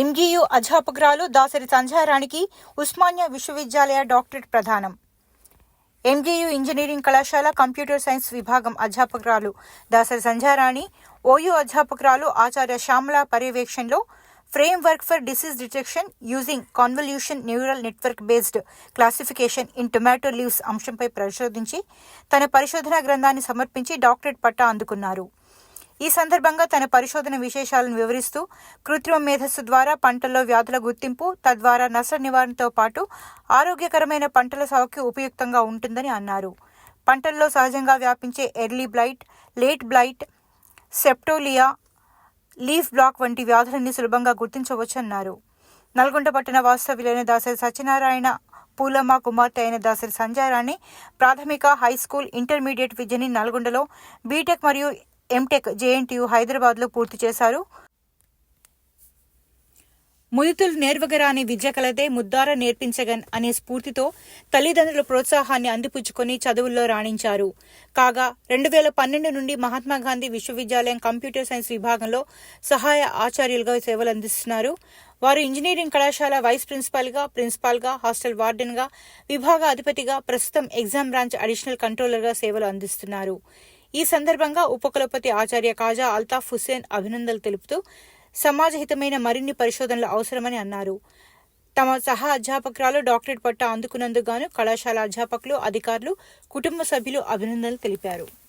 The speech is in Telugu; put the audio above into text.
ఎంజీయు అధ్యాపకురాలు దాసరి సంధ్యారాణికి ఉస్మానియా విశ్వవిద్యాలయ డాక్టరేట్ ప్రదానం. ఎంజీయు ఇంజనీరింగ్ కళాశాల కంప్యూటర్ సైన్స్ విభాగం అధ్యాపకురాలు దాసరి సంధ్యారాణి ఓయూ అధ్యాపకురాలు ఆచార్య శ్యామల పర్యవేక్షణలో framework for disease detection using convolution neural network based classification in tomato leaves అంశంపై పరిశోధించి తన పరిశోధనా గ్రంథాన్ని సమర్పించి డాక్టరేట్ పట్టా అందుకున్నారు. ఈ సందర్భంగా తన పరిశోధన విశేషాలను వివరిస్తూ కృత్రిమ మేధస్సు ద్వారా పంటల్లో వ్యాధుల గుర్తింపు తద్వారా నష్ట నివారణతో పాటు ఆరోగ్యకరమైన పంటల సాగుకి ఉపయుక్తంగా ఉంటుందని అన్నారు. పంటల్లో సహజంగా వ్యాపించే early blight late blight septoria leaf black వంటి వ్యాధులన్నీ సులభంగా గుర్తించవచ్చన్నారు. నల్గొండ పట్టణ వాస్తవ్యులైన దాసరి సత్యనారాయణ పూలమ్మ కుమార్తె అయిన దాసరి సంజయరాణి ప్రాథమిక హై స్కూల్ ఇంటర్మీడియట్ విద్యని నల్గొండలో బీటెక్ మరియు ఎంటెక్ జేఎన్టీయు హైదరాబాద్లో పూర్తి చేశారు. ముదితులు నేర్వగరాని విద్య కలదే ముద్దార నేర్పించగన్ అనే స్ఫూర్తితో తల్లిదండ్రుల ప్రోత్సాహాన్ని అందిపుచ్చుకొని చదువుల్లో రాణించారు. కాగా రెండు వేల పన్నెండు నుండి మహాత్మాగాంధీ విశ్వవిద్యాలయం కంప్యూటర్ సైన్స్ విభాగంలో సహాయ ఆచార్యులుగా సేవలు అందిస్తున్నారు వారు ఇంజనీరింగ్ కళాశాల వైస్ ప్రిన్సిపాల్గా ప్రిన్సిపాల్గా హాస్టల్ వార్డెన్గా విభాగ అధిపతిగా ప్రస్తుతం ఎగ్జామ్ బ్రాంచ్ అడిషనల్ కంట్రోలర్గా సేవలు అందిస్తున్నారు. ఈ సందర్భంగా ఉపకులపతి ఆచార్య కాజా అల్తాఫ్ హుస్సేన్ అభినందనలు తెలుపుతూ సమాజహితమైన మరిన్ని పరిశోధనలు అవసరమని అన్నారు. తమ సహా అధ్యాపకురాలు డాక్టరేట్ పట్టా అందుకున్నందుకు గాను కళాశాల అధ్యాపకులు అధికారులు కుటుంబ సభ్యులు అభినందనలు తెలిపారు.